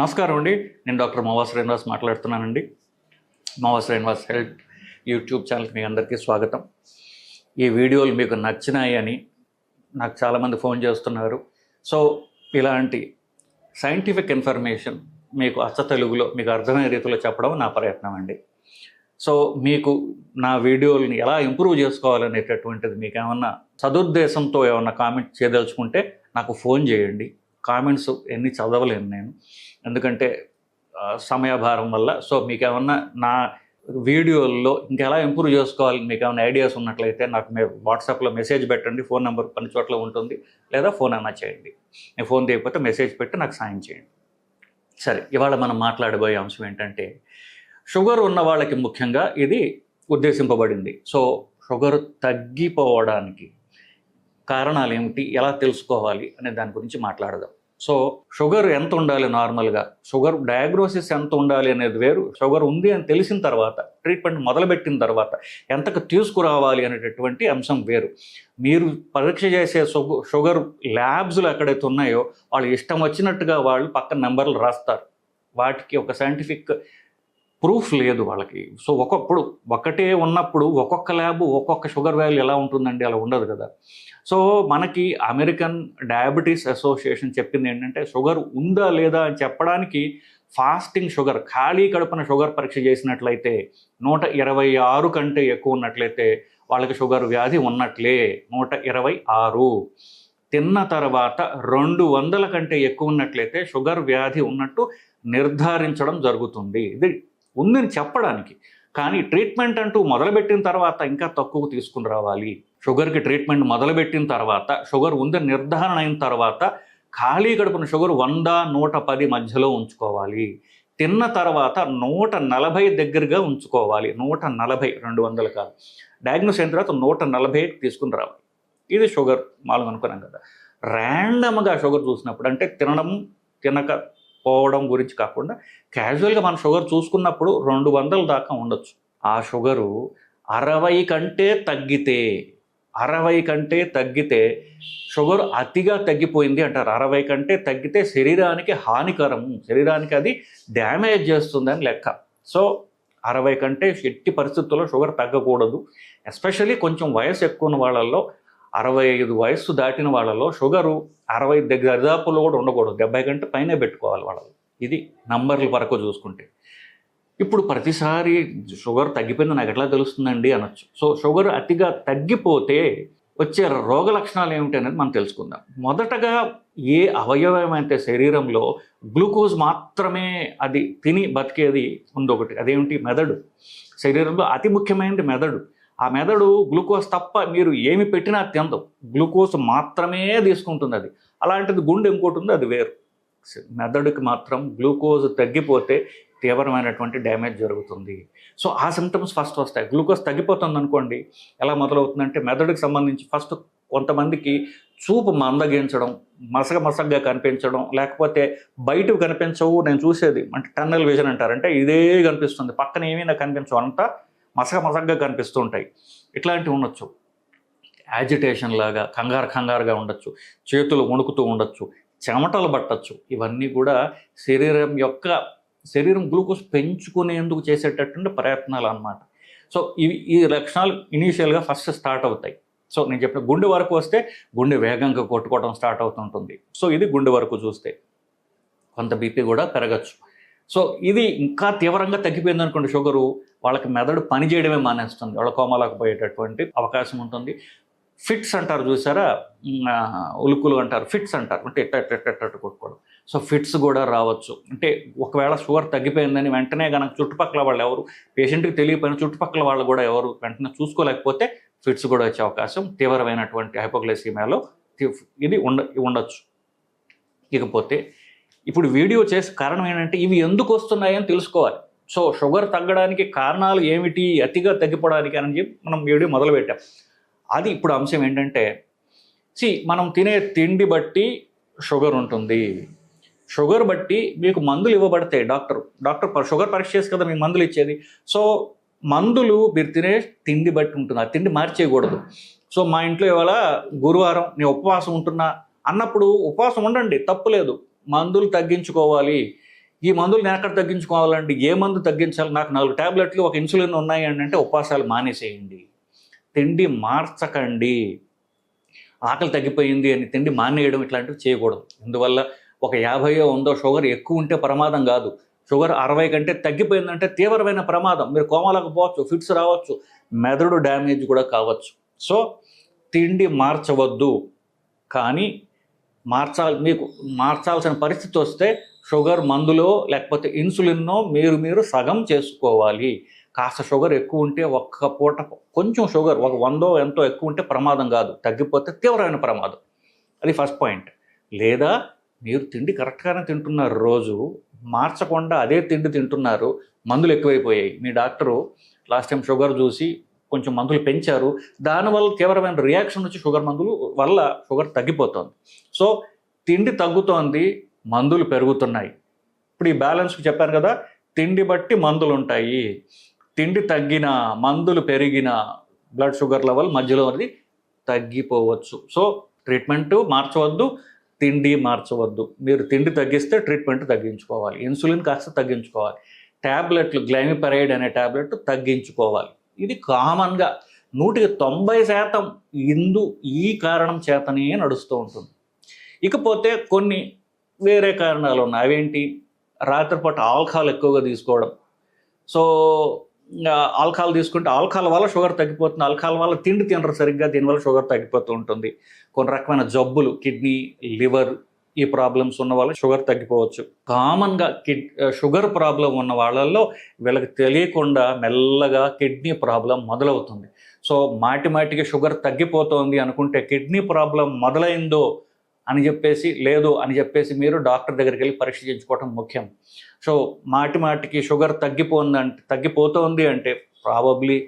నమస్కారం అండి. నేను డాక్టర్ మోవా శ్రీనివాస్ మాట్లాడుతున్నానండి. మోవా శ్రీనివాస్ హెల్త్ యూట్యూబ్ ఛానల్కి మీ అందరికీ స్వాగతం. ఈ వీడియోలు మీకు నచ్చినాయి అని నాకు చాలామంది ఫోన్ చేస్తున్నారు. సో ఇలాంటి సైంటిఫిక్ ఇన్ఫర్మేషన్ మీకు అచ్చ తెలుగులో మీకు అర్థమయ్యే రీతిలో చెప్పడం నా ప్రయత్నం అండి. సో మీకు నా వీడియోలని ఎలా ఇంప్రూవ్ చేసుకోవాలనేటటువంటిది మీకు ఏమన్నా సదుద్దేశంతో ఏమన్నా కామెంట్ చేయదలుచుకుంటే నాకు ఫోన్ చేయండి. కామెంట్స్ ఎన్ని చదవలేను నేను. ఎందుకంటే సమయభారం వల్ల. సో మీకు ఏమన్నా నా వీడియోల్లో ఇంకెలా ఇంప్రూవ్ చేసుకోవాలి మీకు ఏమైనా ఐడియాస్ ఉన్నట్లయితే నాకు మీ వాట్సాప్లో మెసేజ్ పెట్టండి. ఫోన్ నెంబర్ పని చోట్ల ఉంటుంది. లేదా ఫోన్ అన్నా చేయండి. నేను ఫోన్ తీయకపోతే మెసేజ్ పెట్టి నాకు సాయం చేయండి. సరే ఇవాళ మనం మాట్లాడబోయే అంశం ఏంటంటే షుగర్ ఉన్న వాళ్ళకి ముఖ్యంగా ఇది ఉద్దేశింపబడింది. సో షుగర్ తగ్గిపోవడానికి కారణాలు ఏమిటి ఎలా తెలుసుకోవాలి అనే దాని గురించి మాట్లాడదాం. సో షుగర్ ఎంత ఉండాలి నార్మల్గా? షుగర్ డయాగ్నోసిస్ ఎంత ఉండాలి అనేది వేరు. షుగర్ ఉంది అని తెలిసిన తర్వాత ట్రీట్మెంట్ మొదలుపెట్టిన తర్వాత ఎంతకు తీసుకురావాలి అనేటటువంటి అంశం వేరు. మీరు పరీక్ష చేసే షుగర్ ల్యాబ్స్లు ఎక్కడైతే ఉన్నాయో వాళ్ళు ఇష్టం వచ్చినట్టుగా వాళ్ళు పక్కన నెంబర్లు రాస్తారు. వాటికి ఒక సైంటిఫిక్ ప్రూఫ్ లేదు వాళ్ళకి. సో ఒకప్పుడు ఒకటే ఉన్నప్పుడు ఒక్కొక్క ల్యాబ్ ఒక్కొక్క షుగర్ వాల్యూ ఎలా ఉంటుందండి? అలా ఉండదు కదా. సో మనకి అమెరికన్ డయాబెటీస్ అసోసియేషన్ చెప్పింది ఏంటంటే షుగర్ ఉందా లేదా అని చెప్పడానికి ఫాస్టింగ్ షుగర్ ఖాళీ కడుపున షుగర్ పరీక్ష చేసినట్లయితే నూట ఇరవై ఆరు కంటే ఎక్కువ ఉన్నట్లయితే వాళ్ళకి షుగర్ వ్యాధి ఉన్నట్లే. నూట ఇరవై ఆరు. తిన్న తర్వాత రెండు వందల కంటే ఎక్కువ ఉన్నట్లయితే షుగర్ వ్యాధి ఉన్నట్టు నిర్ధారించడం జరుగుతుంది. ఇది ఉందని చెప్పడానికి. కానీ ట్రీట్మెంట్ అంటూ మొదలుపెట్టిన తర్వాత ఇంకా తక్కువ తీసుకుని రావాలి. షుగర్కి ట్రీట్మెంట్ మొదలుపెట్టిన తర్వాత షుగర్ ఉందని నిర్ధారణ అయిన తర్వాత ఖాళీ గడుపున షుగర్ వంద నూట పది మధ్యలో ఉంచుకోవాలి. తిన్న తర్వాత నూట నలభై దగ్గరగా ఉంచుకోవాలి. నూట నలభై రెండు వందలు కాదు. డయాగ్నోస్ అయిన తర్వాత నూట నలభై తీసుకుని రావాలి. ఇది షుగర్ మాలు అనుకున్నాం కదా. ర్యాండమ్గా షుగర్ చూసినప్పుడు అంటే తినడం తినక పోవడం గురించి కాకుండా క్యాజువల్గా మనం షుగర్ చూసుకున్నప్పుడు రెండు వందల దాకా ఉండొచ్చు. ఆ షుగరు అరవై కంటే తగ్గితే అరవై కంటే తగ్గితే షుగర్ అతిగా తగ్గిపోయింది అంటారు. అరవై కంటే తగ్గితే శరీరానికి హానికరం శరీరానికి అది డ్యామేజ్ చేస్తుందని లెక్క. సో అరవై కంటే ఎట్టి పరిస్థితుల్లో షుగర్ తగ్గకూడదు. ఎస్పెషల్లీ కొంచెం వయసు ఎక్కువ ఉన్న వాళ్ళల్లో అరవై ఐదు వయస్సు దాటిన వాళ్ళలో షుగరు అరవై దగ్గర దాపులో కూడా ఉండకూడదు. డెబ్బై గంట పైనే పెట్టుకోవాలి వాళ్ళు ఇది నంబర్ల వరకు చూసుకుంటే. ఇప్పుడు ప్రతిసారి షుగర్ తగ్గిపోయింది నాకు ఎట్లా తెలుస్తుందండి అనొచ్చు. సో షుగర్ అతిగా తగ్గిపోతే వచ్చే రోగ లక్షణాలు ఏమిటి అనేది మనం తెలుసుకుందాం. మొదటగా ఏ అవయవం అయితే శరీరంలో గ్లూకోజ్ మాత్రమే అది తిని బతికేది ఉంది ఒకటి అదేమిటి? మెదడు. శరీరంలో అతి ముఖ్యమైనది మెదడు. ఆ మెదడు గ్లూకోజ్ తప్ప మీరు ఏమి పెట్టినా తినదు. గ్లూకోజ్ మాత్రమే తీసుకుంటుంది అది. అలాంటిది గుండె ఇంకోటి ఉంది అది వేరు. మెదడుకి మాత్రం గ్లూకోజ్ తగ్గిపోతే తీవ్రమైనటువంటి డ్యామేజ్ జరుగుతుంది. సో ఆ సిమ్టమ్స్ ఫస్ట్ వస్తాయి. గ్లూకోజ్ తగ్గిపోతుంది అనుకోండి ఎలా మొదలవుతుందంటే మెదడుకి సంబంధించి ఫస్ట్ కొంతమందికి చూపు మందగించడం మసగ మసగ్గా కనిపించడం లేకపోతే బయటకు కనిపించవు నేను చూసేది అంటే టన్నెల్ విజన్ అంటారంటే ఇదే కనిపిస్తుంది. పక్కన ఏమీ నాకు కనిపించవు అంతా మసగ మసగ్గా కనిపిస్తూ ఉంటాయి ఇట్లాంటివి ఉండొచ్చు. యాజిటేషన్ లాగా కంగారు కంగారుగా ఉండొచ్చు. చేతులు వణుకుతూ ఉండొచ్చు. చెమటలు పట్టచ్చు. ఇవన్నీ కూడా శరీరం యొక్క శరీరం గ్లూకోజ్ పెంచుకునేందుకు చేసేటటువంటి ప్రయత్నాలు అన్నమాట. సో ఇవి ఈ లక్షణాలు ఇనీషియల్గా ఫస్ట్ స్టార్ట్ అవుతాయి. సో నేను చెప్పిన గుండె వరకు వస్తే గుండె వేగంగా కొట్టుకోవడం స్టార్ట్ అవుతుంటుంది. సో ఇది గుండె వరకు చూస్తే కొంత బీపీ కూడా పెరగచ్చు. సో ఇది ఇంకా తీవ్రంగా తగ్గిపోయింది అనుకోండి షుగరు వాళ్ళకి మెదడు పనిచేయడమే మానేస్తుంది. వాళ్ళ కోమలకు పోయేటటువంటి అవకాశం ఉంటుంది. ఫిట్స్ అంటారు చూసారా? ఉలుకులు అంటారు. ఫిట్స్ అంటారు. అంటే ఎట్ట ఎట్ట ఎట్ట కొట్టుకోవడం. సో ఫిట్స్ కూడా రావచ్చు. అంటే ఒకవేళ షుగర్ తగ్గిపోయిందని వెంటనే కనుక చుట్టుపక్కల వాళ్ళు ఎవరు పేషెంట్కి తెలియపోయిన చుట్టుపక్కల వాళ్ళు కూడా ఎవరు వెంటనే చూసుకోలేకపోతే ఫిట్స్ కూడా వచ్చే అవకాశం తీవ్రమైనటువంటి హైపోగ్లైసీమియాలో ఇది ఉండ ఉండొచ్చు. ఇకపోతే ఇప్పుడు వీడియో చేసే కారణం ఏంటంటే ఇవి ఎందుకు వస్తున్నాయని తెలుసుకోవాలి. సో షుగర్ తగ్గడానికి కారణాలు ఏమిటి అతిగా తగ్గిపోవడానికి అని చెప్పి మనం వీడియో మొదలుపెట్టాం. అది ఇప్పుడు అంశం ఏంటంటే సి మనం తినే తిండి బట్టి షుగర్ ఉంటుంది. షుగర్ బట్టి మీకు మందులు ఇవ్వబడతాయి డాక్టర్. డాక్టర్ ప- షుగర్ పరీక్ష చేసి కదా మీకు మందులు ఇచ్చేది. సో మందులు మీరు తినే తిండి బట్టి ఉంటుంది. ఆ తిండి మార్చేయకూడదు. సో మా ఇంట్లో ఇవాళ గురువారం నేను ఉపవాసం ఉంటున్నా అన్నప్పుడు ఉపవాసం ఉండండి తప్పులేదు మందులు తగ్గించుకోవాలి. ఈ మందులు నేను ఎక్కడ తగ్గించుకోవాలండి? ఏ మందు తగ్గించాలి? నాకు నాలుగు ట్యాబ్లెట్లు ఒక ఇన్సులిన్ ఉన్నాయి అని అంటే ఉపవాసాలు మానేసేయండి. తిండి మార్చకండి. ఆకలి తగ్గిపోయింది అని తిండి మానేయడం ఇట్లాంటివి చేయకూడదు. అందువల్ల ఒక యాభైయో ఉందో షుగర్ ఎక్కువ ఉంటే ప్రమాదం కాదు. షుగర్ అరవై కంటే తగ్గిపోయిందంటే తీవ్రమైన ప్రమాదం. మీరు కోమలకు పోవచ్చు ఫిట్స్ రావచ్చు మెదడు డ్యామేజ్ కూడా కావచ్చు. సో తిండి మార్చవద్దు. కానీ మార్చాలి మీకు మార్చాల్సిన పరిస్థితి వస్తే షుగర్ మందులో లేకపోతే ఇన్సులిన్నో మీరు మీరు సగం చేసుకోవాలి. కాస్త షుగర్ ఎక్కువ ఉంటే ఒక్క పూట కొంచెం షుగర్ ఒక వందో ఎంతో ఎక్కువ ఉంటే ప్రమాదం కాదు. తగ్గిపోతే తీవ్రమైన ప్రమాదం. అది ఫస్ట్ పాయింట్. లేదా మీరు తిండి కరెక్ట్గానే తింటున్నారు రోజు మార్చకుండా అదే తిండి తింటున్నారు మందులు ఎక్కువైపోయాయి. మీ డాక్టరు లాస్ట్ టైం షుగర్ చూసి కొంచెం మందులు పెంచారు. దానివల్ల తీవ్రమైన రియాక్షన్ వచ్చి షుగర్ మందులు వల్ల షుగర్ తగ్గిపోతుంది. సో తిండి తగ్గుతోంది మందులు పెరుగుతున్నాయి. ఇప్పుడు ఈ బ్యాలెన్స్కి చెప్పాను కదా తిండి బట్టి మందులు ఉంటాయి. తిండి తగ్గిన మందులు పెరిగిన బ్లడ్ షుగర్ లెవెల్ మధ్యలో అనేది తగ్గిపోవచ్చు. సో ట్రీట్మెంట్ మార్చవద్దు తిండి మార్చవద్దు. మీరు తిండి తగ్గిస్తే ట్రీట్మెంట్ తగ్గించుకోవాలి. ఇన్సులిన్ కాస్త తగ్గించుకోవాలి. ట్యాబ్లెట్లు గ్లైమిపరైడ్ అనే ట్యాబ్లెట్ తగ్గించుకోవాలి. ఇది కామన్గా. నూటికి తొంభై శాతం ఇందు ఈ కారణం చేతనే నడుస్తూ ఉంటుంది. ఇకపోతే కొన్ని వేరే కారణాలు ఉన్నాయి. అవేంటి? రాత్రిపూట ఆల్కహాల్ ఎక్కువగా తీసుకోవడం. సో ఆల్కహాల్ తీసుకుంటే ఆల్కహాల్ వల్ల షుగర్ తగ్గిపోతుంది. ఆల్కహాల్ వల్ల తిండి తినరు సరిగ్గా దీనివల్ల షుగర్ తగ్గిపోతూ ఉంటుంది. కొన్ని రకమైన జబ్బులు కిడ్నీ లివర్ ఈ ప్రాబ్లమ్స్ ఉన్న వాళ్ళు షుగర్ తగ్గిపోవచ్చు. కామన్గా కిడ్ షుగర్ ప్రాబ్లం ఉన్న వాళ్ళల్లో వీళ్ళకి తెలియకుండా మెల్లగా కిడ్నీ ప్రాబ్లం మొదలవుతుంది. సో మాటి మాటికి షుగర్ తగ్గిపోతోంది అనుకుంటే కిడ్నీ ప్రాబ్లం మొదలైందో అని చెప్పేసి లేదు అని చెప్పేసి మీరు డాక్టర్ దగ్గరికి వెళ్ళి పరీక్ష చేయించుకోవటం ముఖ్యం. సో మాటి మాటికి షుగర్ తగ్గిపోందంటే తగ్గిపోతోంది అంటే ప్రాబబ్లీ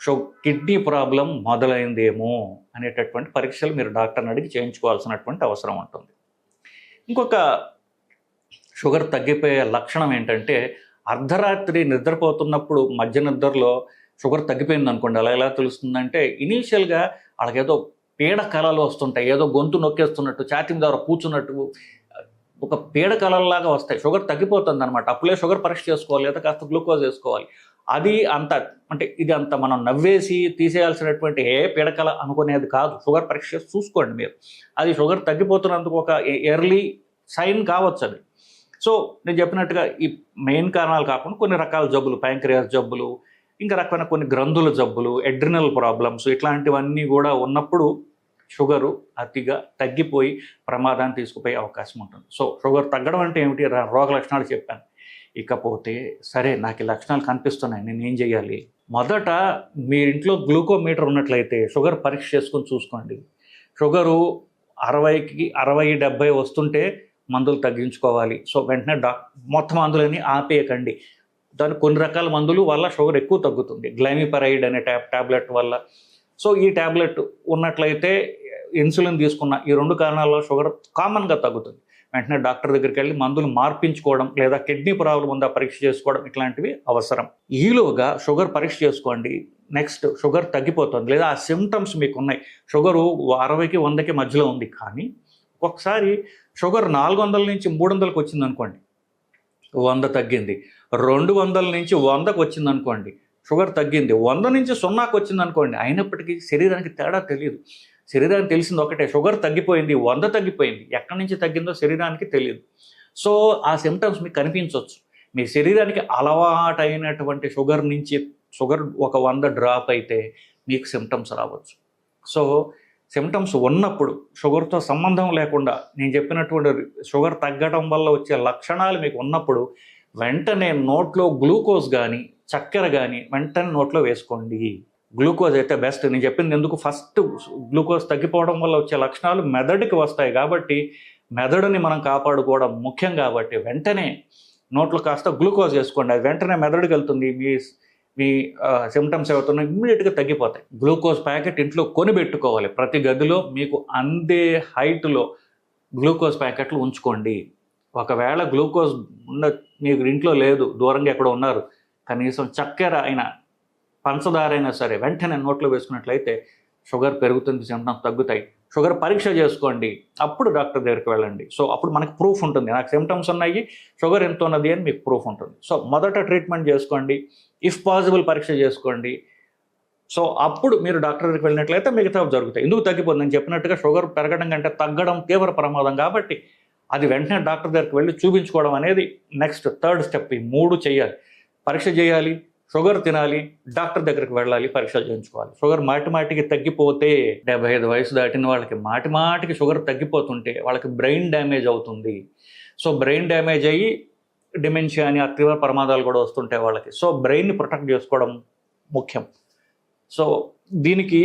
షో కిడ్నీ ప్రాబ్లం మొదలైందేమో అనేటటువంటి పరీక్షలు మీరు డాక్టర్ని అడిగి చేయించుకోవాల్సినటువంటి అవసరం ఉంటుంది. ఇంకొక షుగర్ తగ్గిపోయే లక్షణం ఏంటంటే అర్ధరాత్రి నిద్రపోతున్నప్పుడు మధ్య నిద్రలో షుగర్ తగ్గిపోయింది అనుకోండి. అలా ఎలా తెలుస్తుందంటే ఇనీషియల్గా వాళ్ళకేదో పీడ కళలు వస్తుంటాయి. ఏదో గొంతు నొక్కేస్తున్నట్టు ఛాతీ మీద కూర్చున్నట్టు ఒక పీడ కళల్లాగా వస్తాయి. షుగర్ తగ్గిపోతుంది అనమాట అప్పుడే షుగర్ పరీక్ష చేసుకోవాలి లేదా కాస్త గ్లూకోజ్ వేసుకోవాలి. అది అంత అంటే ఇది అంత మనం నవ్వేసి తీసేయాల్సినటువంటి ఏ పీడకల అనుకునేది కాదు. షుగర్ పరీక్ష చూసుకోండి మీరు. అది షుగర్ తగ్గిపోతున్నందుకు ఒక ఎర్లీ సైన్ కావచ్చు అది. సో నేను చెప్పినట్టుగా ఈ మెయిన్ కారణాలు కాకుండా కొన్ని రకాల జబ్బులు ప్యాంక్రియాస్ జబ్బులు ఇంకా రకమైన కొన్ని గ్రంథుల జబ్బులు ఎడ్రినల్ ప్రాబ్లమ్స్ ఇట్లాంటివన్నీ కూడా ఉన్నప్పుడు షుగరు అతిగా తగ్గిపోయి ప్రమాదాన్ని తీసుకుపోయే అవకాశం ఉంటుంది. సో షుగర్ తగ్గడం అంటే ఏమిటి? రోగ లక్షణాలు చెప్పాను. ఇకపోతే సరే నాకు ఈ లక్షణాలు కనిపిస్తున్నాయి నేను ఏం చేయాలి? మొదట మీ ఇంట్లో గ్లూకోమీటర్ ఉన్నట్లయితే షుగర్ పరీక్ష చేసుకొని చూసుకోండి. షుగరు అరవైకి అరవై డెబ్బై వస్తుంటే మందులు తగ్గించుకోవాలి. సో వెంటనే డాక్ మొత్తం మందులని ఆపేయకండి. దాని కొన్ని రకాల మందులు వల్ల షుగర్ ఎక్కువ తగ్గుతుంది. గ్లైమిపరైడ్ అనే ట్యాబ్ ట్యాబ్లెట్ వల్ల. సో ఈ ట్యాబ్లెట్ ఉన్నట్లయితే ఇన్సులిన్ తీసుకున్న ఈ రెండు కారణాల షుగర్ కామన్గా తగ్గుతుంది. వెంటనే డాక్టర్ దగ్గరికి వెళ్ళి మందులు మార్పించుకోవడం లేదా కిడ్నీ ప్రాబ్లం ఉందా పరీక్ష చేసుకోవడం ఇట్లాంటివి అవసరం. ఈలోగా షుగర్ పరీక్ష చేసుకోండి. నెక్స్ట్ షుగర్ తగ్గిపోతుంది లేదా ఆ సిమ్టమ్స్ మీకు ఉన్నాయి షుగరు అరవైకి వందకి మధ్యలో ఉంది కానీ ఒకసారి షుగర్ నాలుగు వందల నుంచి మూడు వందలకు వచ్చింది అనుకోండి. వంద తగ్గింది. రెండు వందల నుంచి వందకు వచ్చింది అనుకోండి. షుగర్ తగ్గింది. వంద నుంచి సున్నాకు వచ్చింది అనుకోండి. అయినప్పటికీ శరీరానికి తేడా తెలియదు. శరీరానికి తెలిసింది ఒకటే షుగర్ తగ్గిపోయింది వంద తగ్గిపోయింది. ఎక్కడి నుంచి తగ్గిందో శరీరానికి తెలియదు. సో ఆ సిమ్టమ్స్ మీకు కనిపించవచ్చు మీ శరీరానికి అలవాటైనటువంటి షుగర్ నుంచి షుగర్ ఒక వంద డ్రాప్ అయితే మీకు సిమ్టమ్స్ రావచ్చు. సో సిమ్టమ్స్ ఉన్నప్పుడు షుగర్తో సంబంధం లేకుండా నేను చెప్పినటువంటి షుగర్ తగ్గడం వల్ల వచ్చే లక్షణాలు మీకు ఉన్నప్పుడు వెంటనే నోట్లో గ్లూకోజ్ కానీ చక్కెర కానీ వెంటనే నోట్లో వేసుకోండి. గ్లూకోజ్ అయితే బెస్ట్ నేను చెప్పింది ఎందుకు? ఫస్ట్ గ్లూకోజ్ తగ్గిపోవడం వల్ల వచ్చే లక్షణాలు మెదడుకి వస్తాయి కాబట్టి మెదడుని మనం కాపాడుకోవడం ముఖ్యం కాబట్టి వెంటనే నోట్లో కాస్త గ్లూకోజ్ వేసుకోండి. అది వెంటనే మెదడుకి వెళ్తుంది. మీ మీ సిమ్టమ్స్ ఏవవుతున్నాయి ఇమ్మీడియట్గా తగ్గిపోతాయి. గ్లూకోజ్ ప్యాకెట్ ఇంట్లో కొని పెట్టుకోవాలి. ప్రతి గదిలో మీకు అందే హైట్లో గ్లూకోజ్ ప్యాకెట్లు ఉంచుకోండి. ఒకవేళ గ్లూకోజ్ ఉన్న మీకు ఇంట్లో లేదు దూరంగా ఎక్కడ ఉన్నారు కనీసం చక్కెర అయినా పంచదార అయినా సరే వెంటనే నోట్లో వేసుకున్నట్లయితే షుగర్ పెరుగుతుంది సిమ్టమ్స్ తగ్గుతాయి. షుగర్ పరీక్ష చేసుకోండి. అప్పుడు డాక్టర్ దగ్గరికి వెళ్ళండి. సో అప్పుడు మనకు ప్రూఫ్ ఉంటుంది. నాకు సిమ్టమ్స్ ఉన్నాయి షుగర్ ఎంత ఉన్నది అని మీకు ప్రూఫ్ ఉంటుంది. సో మొదట ట్రీట్మెంట్ చేసుకోండి. ఇఫ్ పాసిబుల్ పరీక్ష చేసుకోండి. సో అప్పుడు మీరు డాక్టర్ దగ్గరికి వెళ్ళినట్లయితే మిగతా జరుగుతాయి. ఎందుకు తగ్గిపోతుంది? నేను చెప్పినట్టుగా షుగర్ పెరగడం కంటే తగ్గడం తీవ్ర ప్రమాదం కాబట్టి అది వెంటనే డాక్టర్ దగ్గరికి వెళ్ళి చూపించుకోవడం అనేది నెక్స్ట్ థర్డ్ స్టెప్ ఈ మూడు చేయాలి. పరీక్ష చేయాలి. షుగర్ తినాలి డాక్టర్ దగ్గరికి వెళ్ళాలి పరీక్షలు చేయించుకోవాలి. షుగర్ మాటి మాటికి తగ్గిపోతే డెబ్బై ఐదు వయసు దాటిన వాళ్ళకి మాటి మాటికి షుగర్ తగ్గిపోతుంటే వాళ్ళకి బ్రెయిన్ డ్యామేజ్ అవుతుంది. సో బ్రెయిన్ డ్యామేజ్ అయ్యి డిమెన్షియా అని తీవ్ర ప్రమాదాలు కూడా వస్తుంటాయి వాళ్ళకి. సో బ్రెయిన్ని ప్రొటెక్ట్ చేసుకోవడం ముఖ్యం. సో దీనికి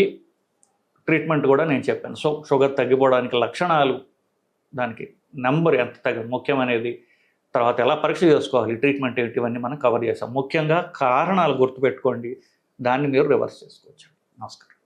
ట్రీట్మెంట్ కూడా నేను చెప్పాను. సో షుగర్ తగ్గిపోవడానికి లక్షణాలు దానికి నెంబర్ ఎంత తగ్గ ముఖ్యమనేది తర్వాత ఎలా పరీక్ష చేసుకోవాలి ట్రీట్మెంట్ ఏంటి ఇవన్నీ మనం కవర్ చేసాం ముఖ్యంగా కారణాలు గుర్తుపెట్టుకోండి. దాన్ని మీరు రివర్స్ చేసుకోవచ్చు. నమస్కారం.